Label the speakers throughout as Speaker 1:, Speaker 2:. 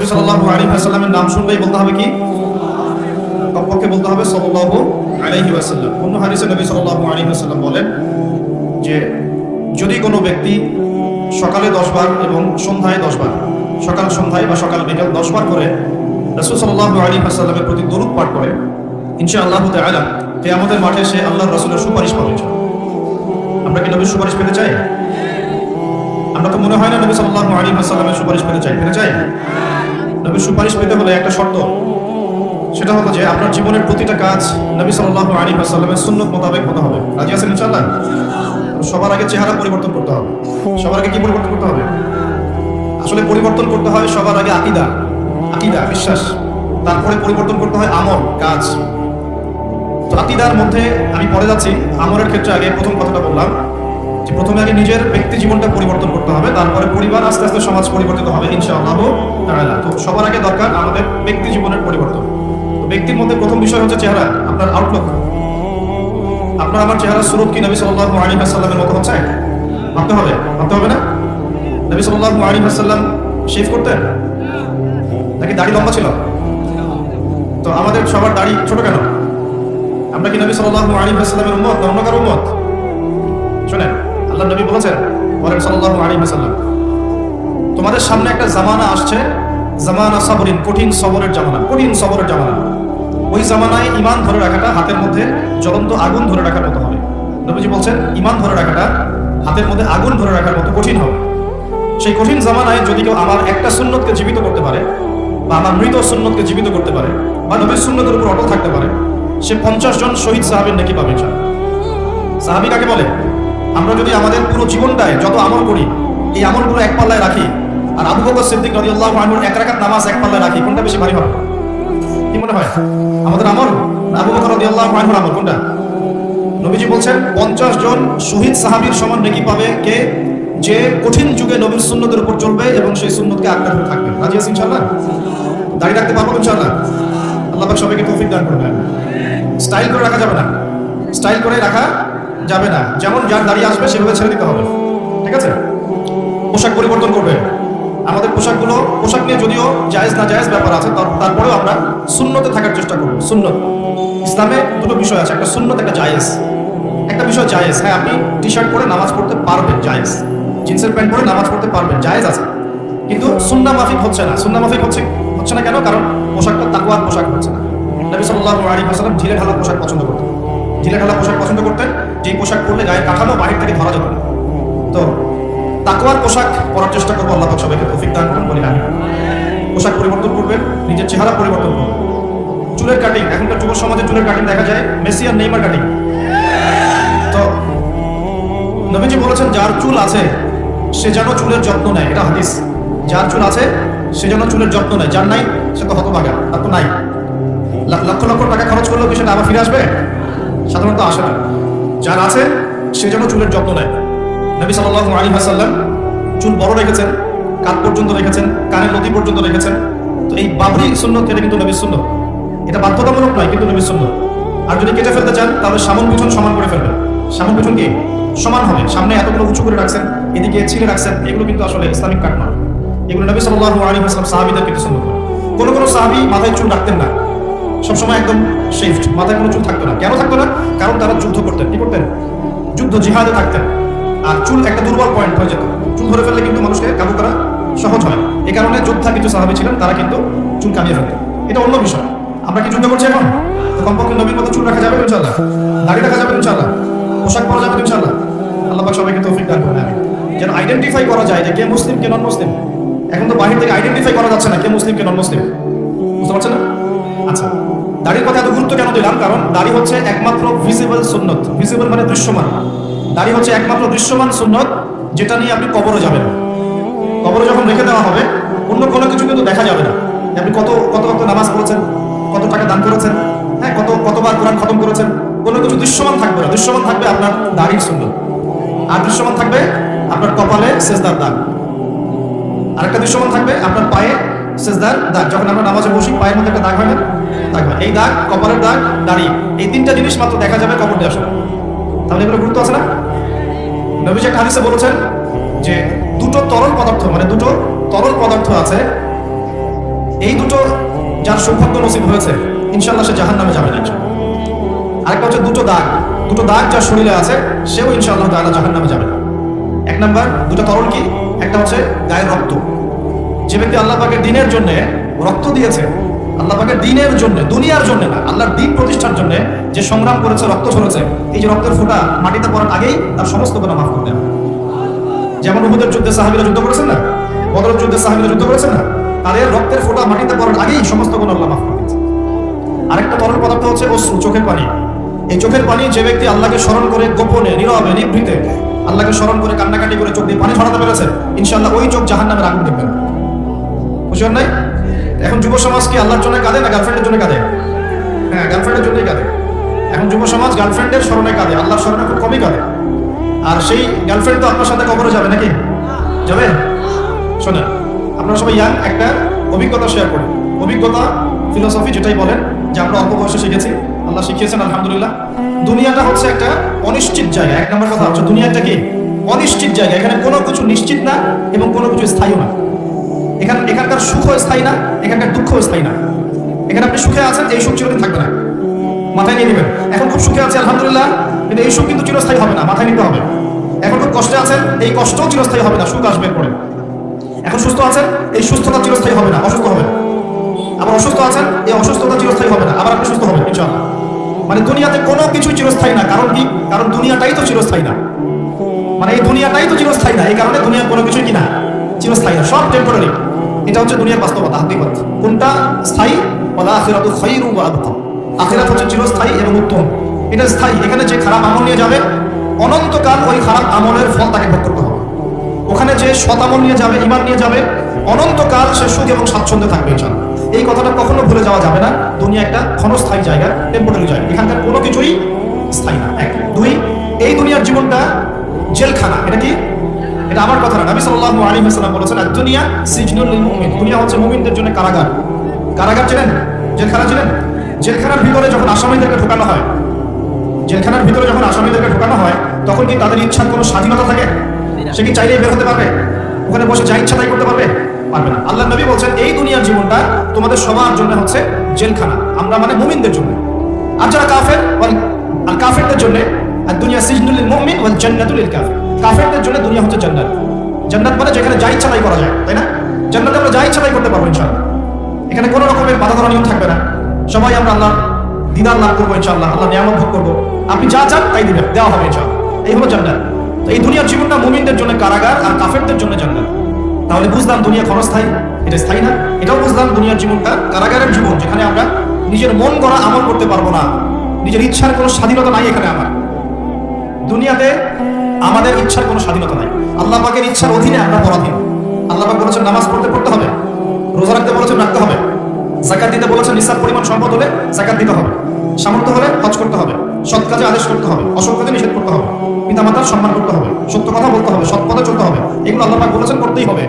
Speaker 1: নবী সাল্লাল্লাহু আলাইহি ওয়াসাল্লামের নাম শুনলেই বলতে হবে কি? কমপক্ষে বলতে হবে সাল্লাল্লাহু আলাইহি ওয়াসাল্লাম। অন্য হাদিসে নবী সাল্লাল্লাহু আলাইহি ওয়াসাল্লাম বলেন যে, যদি কোনো ব্যক্তি সকালে দশ বার এবং সন্ধ্যায় দশ বার, সকাল সন্ধ্যায় বা সকাল বিকাল বার করে রসুল সাল্লাল্লাহু আলাইহি ওয়াসাল্লামের প্রতি দরুদ পাঠ করে, ইনশাআল্লাহ তাআলা কিয়ামতের মাঠে সে আল্লাহর রাসূলের সুপারিশ পাবে। আমরা কি নবীর সুপারিশ পেতে চাই? আমরা তো মনে হয় না নবী সাল্লাল্লাহু আলাইহি ওয়াসাল্লামের সুপারিশ পেতে চাই। পেতে চাই? নবীর সুপারিশ পেতে হলে একটা শর্ত। সেটা হলো যে আপনার জীবনের প্রতিটা কাজ নবী সাল্লাল্লাহু আলাইহি ওয়াসাল্লামের সুন্নত মোতাবেক হতে হবে। রাজি আছেন ইনশাআল্লাহ? সবার আগে চেহারা পরিবর্তন করতে হবে। সবার আগে কি পরিবর্তন করতে হবে? আসলে পরিবর্তন করতে হয় সবার আগে আকিদা আকিদা, বিশ্বাস। তারপরে পরিবর্তন করতে হয় আমল, কাজ। তো আকিদার মধ্যে আমি পরে যাচ্ছি। আমলের ক্ষেত্রে আগে প্রথম কথাটা বললাম। প্রথমে আগে নিজের ব্যক্তি জীবনটা পরিবর্তন করতে হবে, তারপরে পরিবার আস্তে আস্তে সমাজ পরিবর্তিত হবে, ইনশাআল্লাহ তাআলা। তো সবার আগে দরকার আমাদের ব্যক্তি জীবনের পরিবর্তন। তো ব্যক্তির মধ্যে প্রথম বিষয় হচ্ছে চেহারা, আপনার আউটলুক আপনার আমার চেহারা সুরত কি নবী সাল্লাল্লাহু আলাইহি ওয়াসাল্লামের মতো হচ্ছে? ভাবতে হবে ভাবতে হবে না? নবী সাল্লাল্লাহু আলাইহি ওয়াসাল্লাম শেভ করতেন? নাকি দাড়ি লম্বা ছিল? তো আমাদের সবার দাড়ি ছোট কেন? আমরা কি নবী সাল্লাল্লাহু আলাইহি ওয়াসাল্লামের উম্মত না অন্য কারও উম্মত? শুনেন আল্লাহ নবী বলেছেন বলেন সাল্লাল্লাহু আলাইহি ওয়াসাল্লাম, তোমাদের সামনে একটা জামানা আসছে, জামানা সবরিন, কঠিন সবরের জামানা, কঠিন সবরের জামানা। ওই জামানায় ইমান ধরে রাখাটা হাতের মধ্যে জ্বলন্ত আগুন ধরে রাখার মতো হবে। নবীজি বলছেন ইমান ধরে রাখাটা হাতের মধ্যে আগুন ধরে রাখার মতো কঠিন হবে। সেই কঠিন জামানায় যদি কেউ আমার একটা সুন্নতকে জীবিত করতে পারে, বা আমার মৃত সুন্নতকে জীবিত করতে পারে, বা নবীর সুন্নতের উপর অটল থাকতে পারে, সে পঞ্চাশ জন শহীদ সাহাবির নাকি পাবে। সাহাবি কাকে বলে? আমরা যদি আমাদের পুরো জীবনটায় যত আমল করি, এই আমলগুলো এক পাল্লায় রাখি, আর আবু বকর সিদ্দিক রাদিয়াল্লাহু আনহুর এক রাকাত নামাজ এক পাল্লায় রাখি, কোনটা বেশি ভারী হবে? কি মনে হয়? আমাদের আমল? আবু বকর রাদিয়াল্লাহু আনহুর আমল কোনটা? নবীজি বলছেন, পঞ্চাশ জন শহীদ সাহাবীর সমান নেকি পাবে কে? যে কঠিন যুগে নবীর সুন্নতের উপর চলবে এবং সেই সুন্নতকে ধরে থাকবে। রাজি আছি ইনশাআল্লাহ? দাঁড়িয়ে রাখতে পারব ইনশাআল্লাহ? আল্লাহ সবাইকে তৌফিক দান করবেন স্টাইল করে রাখা যাবে না। স্টাইল করে রাখা যাবে না। যেমন যার দাঁড়িয়ে আসবে, সেভাবে ছেড়ে দিতে হবে। ঠিক আছে? পোশাক পরিবর্তন করবে। আমাদের পোশাকগুলো, পোশাক নিয়ে যদিও জায়েজ না জায়েজ ব্যাপার আছে তারপরেও আমরা শূন্যতে থাকার চেষ্টা করব। সুন্নত। ইসলামে দুটো বিষয় আছে, একটা সুন্নত, একটা জায়েজ। একটা বিষয় জায়েজ। হ্যাঁ আপনি টি শার্ট পরে নামাজ পড়তে পারবেন জায়েজ। জিন্সের প্যান্ট পরে নামাজ পড়তে পারবেন, জায়েজ আছে। কিন্তু সুন্না মাফিক হচ্ছে না। সুন্না মাফিক হচ্ছে হচ্ছে না কেন? কারণ পোশাকটা তাকুয়ার পোশাক হচ্ছে না। নবী সাল্লাল্লাহু আলাইহি ওয়াসাল্লাম ঢিলে ঢালা পোশাক পছন্দ করতেন। ঢিলে ঢালা পোশাক পছন্দ করতেন। যেই পোশাক পরলে গায়ে কাঠামো বাহির থেকে ধরা না। তো তাকুয়ার পোশাক পরার চেষ্টা করব, আল্লাহ সবাইকে তৌফিক দান করুন, বলি আমি পোশাক পরিবর্তন করবেন, নিজের চেহারা পরিবর্তন করবেন। চুলের কাটিং এখনকার যুব সমাজে চুলের কাটিং দেখা যায়, মেসি আর নেইমার কাটিং তো নবীজি বলেছেন, যার চুল আছে, সে যেন চুলের যত্ন নেয়। এটা হাদিস। যার চুল আছে, সে যেন চুলের যত্ন নেয়। যার নাই, সে তো হতভাগা, তার তো নাই। লক্ষ লক্ষ টাকা খরচ করলেও কি সেটা আবার ফিরে আসবে? সাধারণত আসে না। যার আছে, সে যেন চুলের যত্ন নেয়। নবী সাল্লাল্লাহু আলাইহি ওয়াসাল্লাম চুল বড় রেখেছেন কান পর্যন্ত রেখেছেন, কানের নদী পর্যন্ত রেখেছেন। তো এই বাবরি সুন্নত, এটা কিন্তু নবীর সুন্নত। এটা বাধ্যতামূলক নয়, কিন্তু নবীর সুন্নত। আর যদি কেটে ফেলতে চান, তাহলে সামন পিছন সমান করে ফেলবেন। সামন পিছন কি? সমান হবে। সামনে এতগুলো উঁচু করে রাখছেন, এদিকে ছিঁড়ে রাখছেন, এগুলো কিন্তু আসলে ইসলামিক কাট নয়। এগুলো নবী সাল্লাল্লাহু আলাইহি ওয়াসাল্লাম সাহাবীদের কিন্তু সুন্নত। কোন কোন সাহাবী মাথায় চুল রাখতেন না। সবসময় একদম শেফট মাথায় কোনো চুল থাকতো না। কেন থাকতো না? কারণ তারা যুদ্ধ করতেন। কি করতেন? যুদ্ধ জিহাদে থাকতেন। আর চুল একটা দুর্বল পয়েন্ট হয়ে যেত। চুল ধরে ফেললে কিন্তু মানুষকে কাবু করা সহজ হয়। এই কারণে যোদ্ধা কিছু সাহাবী ছিলেন, তারা কিন্তু চুল কামিয়ে ফেলতেন। এটা অন্য বিষয়। আমরা কি যুদ্ধ করছি এখন? তো কমপক্ষে নবীর মতো চুল রাখা যাবে ইনশাল্লাহ দাড়ি রাখা যাবে ইনশাল্লাহ পোশাক পরা যাবে ইনশাল্লাহ আল্লাহ সবাইকে তৌফিক দান করেন আমি যেন আইডেন্টিফাই করা যায় যে কে মুসলিম, কে নন মুসলিম এখন তো বাহির থেকে আইডেন্টিফাই করা যাচ্ছে না কে মুসলিম, কে নন মুসলিম বুঝতে পারছেন না? আচ্ছা। দাড়ির কথা এত গুরুত্ব কেন দিলাম? কারণ দাড়ি হচ্ছে একমাত্র ভিজিবল সুন্নত। ভিজিবল মানে দৃশ্যমান। দাড়ি হচ্ছে একমাত্র দৃশ্যমান সুন্নত, যেটা নিয়ে আপনি কবরে যাবেন কবরে যখন রেখে দেওয়া হবে, অন্য কোনো কিছু কিন্তু দেখা যাবে না। আপনি কত কত কত নামাজ পড়েছেন, কত টাকা দান করেছেন হ্যাঁ কত, কতবার কোরআন খতম করেছেন, কোনো কিছু দৃশ্যমান থাকবে না। দৃশ্যমান থাকবে আপনার দাড়ির সুন্নত। আর দৃশ্যমান থাকবে আপনার কপালে সেজদার দাগ। আরেকটা দৃশ্যমান থাকবে আপনার পায়ে সেজদার দাগ। যখন আমরা নামাজে বসি, পায়ের মধ্যে একটা দাগ হয় না? দাগ হয়। এই দাগ, কপালের দাগ, দাড়ি, এই তিনটা জিনিস মাত্র দেখা যাবে কবর দেওয়ার সময়। তাহলে এগুলো গুরুত্ব আছে না? নবীজি একটা হাদিসে বলেছেন যে, দুটো তরল পদার্থ মানে দুটো তরল পদার্থ আছে। এই দুটো যার সৌভাগ্য নসিব হয়েছে ইনশাল্লাহ সে জাহান নামে যাবে না আরেকটা হচ্ছে দুটো দাগ। দুটো দাগ যার শরীরে আছে, সেও ইনশাআল্লাহ তাআলা জাহান নামে যাবে না। এক নাম্বার, দুটো তরল কি? একটা হচ্ছে গায়ের রক্ত। যে ব্যক্তি আল্লাহ পাকের দিনের জন্য রক্ত দিয়েছে, আল্লাহ পাকের দিনের জন্য, দুনিয়ার জন্য না, আল্লাহর দিন প্রতিষ্ঠার জন্য যে সংগ্রাম করেছে, রক্ত ঝরেছে, এই যে রক্তের ফোঁটা মাটিতে পড়ার আগেই তার সমস্ত গুণা মাফ করে দেয় যেমন উহুদের যুদ্ধে সাহাবীরা যুদ্ধ করেছেন না? বদরের যুদ্ধে সাহাবীরা যুদ্ধ করেছেন না? তাদের রক্তের ফোঁটা মাটিতে পড়ার আগেই সমস্ত গুণ আল্লাহ মাফ করে দিয়েছে। আরেকটা তরল পদার্থ হচ্ছে অশ্রু, চোখের পানি। এই চোখের পানি যে ব্যক্তি আল্লাহকে স্মরণ করে গোপনে, নীরবে, নিভৃতে, আল্লাহকে স্মরণ করে কান্নাকাটি করে চোখ দিয়ে পানি ছড়াতে পেরেছে, ইনশাআল্লাহ ওই চোখ জাহান নামের আগুন দেখবেন বুঝলেন নাই? এখন যুব সমাজ কি আল্লাহর জন্য কাঁদে না গার্লফ্রেন্ডের জন্য কাঁদে? হ্যাঁ গার্লফ্রেন্ডের জন্যই কাঁদে। এখন যুব সমাজ গার্লফ্রেন্ডের স্মরণে কাঁদে, আল্লাহর স্মরণে খুব কমই কাঁদে। আর সেই গার্লফ্রেন্ড তো আপনার সাথে কবরে যাবে নাকি? যাবে? শোনেন, আপনারা সবাই ইয়াং, একটা অভিজ্ঞতা শেয়ার করি অভিজ্ঞতা ফিলোসফি যেটাই বলেন, যে আমরা অল্প বয়সে শিখেছি, আল্লাহ শিখিয়েছেন, আলহামদুলিল্লাহ। দুনিয়াটা হচ্ছে একটা অনিশ্চিত জায়গা। এক নম্বর কথা হচ্ছে, দুনিয়াটা কি? অনিশ্চিত জায়গা। এখানে কোনো কিছু নিশ্চিত না এবং কোনো কিছু স্থায়ী না। এখান এখানকার সুখ স্থায়ী না, এখানকার দুঃখ স্থায়ী না। এখানে আপনি সুখে আছেন, এই সুখ চিরদিন থাকবে না। মাথায় নিয়ে নেবেন। এখন খুব সুখে আছে, আলহামদুলিল্লাহ, কিন্তু এই সুখ কিন্তু চিরস্থায়ী হবে না, মাথায় নিতে হবে। এখন খুব কষ্টে আছেন, এই কষ্টও চিরস্থায়ী হবে না, সুখ আসবে পরে এখন সুস্থ আছেন, এই সুস্থতা চিরস্থায়ী হবে না, অসুস্থ হবে আবার অসুস্থ আছেন, এই অসুস্থতা চিরস্থায়ী হবে না, আবার আপনি সুস্থ হবেন, ইনশাআল্লাহ। মানে দুনিয়াতে কোনো কিছু চিরস্থায়ী না, কারণ কি? কারণ দুনিয়াটাই তো চিরস্থায়ী না। মানে এই দুনিয়াটাই তো চিরস্থায়ী না, এই কারণে দুনিয়ার কোনো কিছুই কিনা চিরস্থায়ী না, সব টেম্পোরারি এটা হচ্ছে দুনিয়ার বাস্তবতা, হাকিকত। কোনটা স্থায়ী? বলা আখিরাতু খায়রু ওয়া আবকা আখিরাত হচ্ছে চিরস্থায়ী এবং উত্তম। এটা স্থায়ী। এখানে যে খারাপ আমল নিয়ে যাবে, অনন্তকাল ওই খারাপ আমলের ফল তাকে ভোগ করতে হবে। ওখানে যে শতামল নিয়ে যাবে ইমান নিয়ে যাবে, অনন্তকাল সে সুখ এবং স্বাচ্ছন্দ্যে থাকবে ইনশাআল্লাহ। এই কথাটা কখনো ভুলে যাওয়া যাবে না। দুনিয়া একটা ক্ষণস্থায়ী জায়গা টেম্পোরারি জায়গা। এখানকার কোনো কিছুই স্থায়ী না। এক। দুই, এই দুনিয়ার জীবনটা জেলখানা। এটা কি? এটা আমার কথা না। নবী সাল্লাল্লাহু আলাইহি ওয়াসাল্লাম বলেছেন দুনিয়া সিজনুল লিল মুমিন দুনিয়া হচ্ছে মুমিনদের জন্য কারাগার। কারাগার চেনেন জেলখানা চেনেন জেলখানার ভিতরে যখন আসামিদেরকে ঢোকানো হয়, জেলখানার ভিতরে যখন আসামিদেরকে ঢোকানো হয়, তখন কি তাদের ইচ্ছার কোনো স্বাধীনতা থাকে? সে কি চাইলেই বের হতে পারবে? ওখানে বসে যা ইচ্ছা তাই করতে পারবে? পারবে না। আল্লাহ নবী বলছেন, এই দুনিয়ার জীবনটা তোমাদের সবার জন্য হচ্ছে জেলখানা। আমরা মানে মুমিনদের জন্য। আর যারা কাফের আর কাফেরদের জন্য আর দুনিয়া সিজনুল মুমিন ওয়াল জান্নাতুল কাফির কাফেরদের জন্য দুনিয়া হচ্ছে জান্নাত। জান্নাত মানে যেখানে যা ইচ্ছা তাই করা যায়, তাই না? জান্নাতে আমরা যা ইচ্ছা তাই করতে পারব ইনশাআল্লাহ। এখানে কোনো রকমের বাধা ধরা নিয়ম থাকবে না। সবাই আমরা আল্লাহ, দিদার লাভ করব ইনশাআল্লাহ, আল্লাহ নিয়ামত ভোগ করব। আপনি যা চান তাই দিবেন, দেওয়া হবে ইনশাআল্লাহ। এই হলো জান্নাত। তো এই দুনিয়ার জীবনটা মুমিনদের জন্য কারাগার আর কাফেরদের জন্য জান্নাত। তাহলে বুঝলাম দুনিয়া ক্ষণস্থায়ী, এটা স্থায়ী না? এটাও বুঝলাম দুনিয়ার জীবনটা কারাগারের জীবন, যেখানে আমরা নিজের মন করা আমল করতে পারব না। নিজের ইচ্ছার কোনো স্বাধীনতা নাই এখানে আমার। দুনিয়াতে আমাদের ইচ্ছার কোনো স্বাধীনতা নাই। আল্লাহ পাকের ইচ্ছার অধীনে আমরা পরাধীন। আল্লাহ পাক বলেছেন নামাজ পড়তে পড়তে হবে। রোজা রাখতে বলেছেন রাখতে হবে। জাকাত দিতে বলেছেন নিসাব পরিমাণ সম্পদ হলে জাকাত দিতে হবে। সামর্থ্য হলে হজ করতে হবে। সৎ কাজে আদেশ করতে হবে। অসৎ কাজে নিষেধ করতে হবে। পিতামাতার সম্মান করতে হবে। সত্য কথা বলতে হবে। সৎ পথে চলতে হবে। এগুলো আল্লাহ পাক বলেছেন করতেই হবে।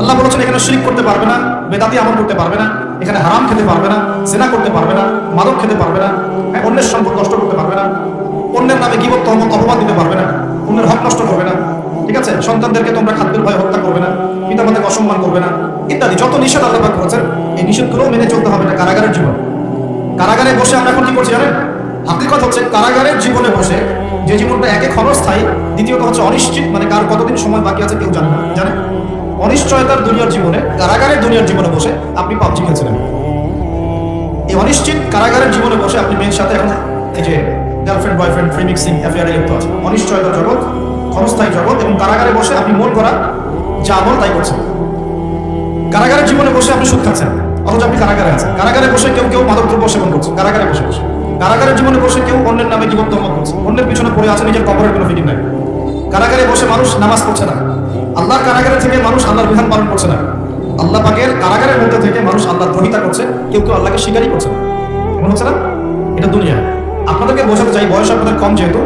Speaker 1: আল্লাহ বলেছেন এখানে শিরিক করতে পারবে না বেদাতি আমল করতে পারবে না এখানে হারাম খেতে পারবে না সেনা করতে পারবে না মাদক খেতে পারবে না হ্যাঁ, অন্যের সম্পদ নষ্ট করতে পারবে না। অন্যের নামে গিবত তহমত অপবাদ দিতে পারবে না। অন্যের হক নষ্ট করবে না। ঠিক আছে? সন্তানদেরকে তোমরা খাদ্যের ভয় হত্যা করবে না। পিতামাতাকে অসম্মান করবে না। ইত্যাদি। যত নিষেধ আল্লাহ করেছেন, এই নিষেধগুলো মেনে চলতে হবে না কারাগারের জীবন। কারাগারে বসে আমরা এখন কি করছি জানেন? হাকিকত হচ্ছে কারাগারের জীবনে বসে যে জীবনটা একে ক্ষণস্থায়ী দ্বিতীয়ত হচ্ছে অনিশ্চিত মানে কার কতদিন সময় বাকি আছে কেউ জানে না। জানে অনিশ্চয়তার দুনিয়ার জীবনে, কারাগারের দুনিয়ার জীবনে বসে আপনি পাবজি খেলছিলেন। এই অনিশ্চিত কারাগারের জীবনে বসে আপনি মেয়ের সাথে এখন এই যে গার্লফ্রেন্ড বয়ফ্রেন্ড ফ্রি মিক্সিং অ্যাফেয়ারে লিপ্ত আছে। অনিশ্চয়তার জগৎ, ক্ষণস্থায়ী জগৎ এবং কারাগারে বসে আপনি মন করা যা আমল তাই করছেন। কারাগারের জীবনে বসে আপনি সুখ খাচ্ছেন, অথচ আপনি কারাগারে আছেন। কারাগারে বসে কেউ কেউ মাদক দ্রব্য সেবন করছে। কারাগারে বসে বসে। কারাগারের জীবনে বসে কেউ অন্যের নামে জীবন দমন করছে। অন্যের পিছনে পড়ে আছে নিজের কবরের কোনো ফিটিং নাই। কারাগারে বসে মানুষ নামাজ পড়ছে না। আল্লাহর কারাগারে থেকে মানুষ আল্লাহর বিধান পালন করছে না। আল্লাহ পাকের কারাগারের মধ্যে থেকে মানুষ আল্লাহর দ্রোহিতা করছে। কেউ কেউ আল্লাহকে স্বীকারই করছে না। এমন হচ্ছে না? এটা দুনিয়া। আপনাদেরকে বোঝাতে চাই, বয়স আপনাদের কম যেহেতু,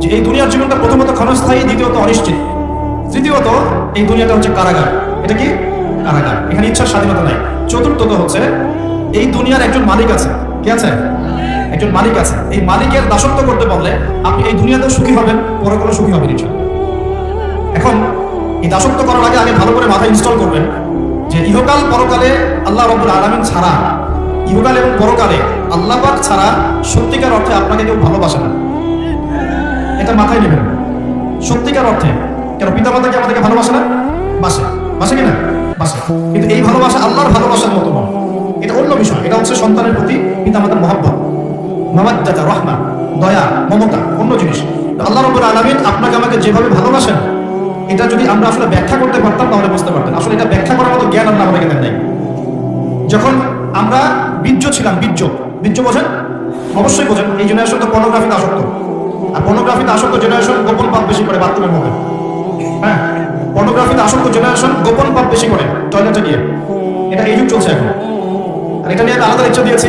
Speaker 1: যে এই দুনিয়ার জীবনটা প্রথমত ক্ষণস্থায়ী, দ্বিতীয়ত অনিশ্চিত। তৃতীয়ত, এই দুনিয়াটা হচ্ছে কারাগার। এটা কি? কারাগার। এখানে ইচ্ছার স্বাধীনতা নাই। চতুর্থত হচ্ছে, এই দুনিয়ার একজন মালিক আছে। কে আছে? একজন মালিক আছে। এই মালিকের দাসত্ব করতে বললে আপনি এই দুনিয়াতেও সুখী হবেন, পরে কোনো সুখী হবেন এখন, এই দাসত্ব করার আগে আগে ভালো করে মাথায় ইনস্টল করবেন যে ইহকাল পরকালে আল্লাহ রব্বুল আলামিন ছাড়া, ইহকাল এবং পরকালে আল্লাহ পাক ছাড়া সত্যিকার অর্থে আপনাকে কেউ ভালোবাসে না। এটা মাথায় নেবেন। সত্যিকার অর্থে। কেন পিতামাতা কি আমাদেরকে ভালোবাসে না? বাসে। বাসে কিনা বাসে। কিন্তু এই ভালোবাসা আল্লাহর ভালোবাসার মতো নয়। এটা অন্য বিষয়। এটা হচ্ছে সন্তানের প্রতি পিতামাতার মহব্বত। মামাদ্দাতা রহমা, দয়া, মমতা, অন্য জিনিস। আল্লাহ রব্বুল আলামিন আপনাকে আমাকে যেভাবে ভালোবাসেন, এটা যদি আমরা আসলে ব্যাখ্যা করতে পারতাম তাহলে বুঝতে পারতেন। আসলে এটা ব্যাখ্যা করার মতো জ্ঞান আল্লাহ আমাদেরকে দেন নাই। যখন আমরা বীর্য ছিলাম, বীর্য বীর্য বোঝেন? অবশ্যই বোঝেন, এই জেনারেশন তো পর্নোগ্রাফিতে আসক্ত। আর পর্নোগ্রাফিতে আসক্ত জেনারেশন গোপন পাপ বেশি করে বাথরুমের মধ্যে হ্যাঁ? পর্নোগ্রাফিতে আসক্ত জেনারেশন গোপন পাপ বেশি করে টয়লেটে গিয়ে। এটা এই যুগ চলছে এখন। আর এটা নিয়ে আলাদা ইচ্ছা দিয়েছি।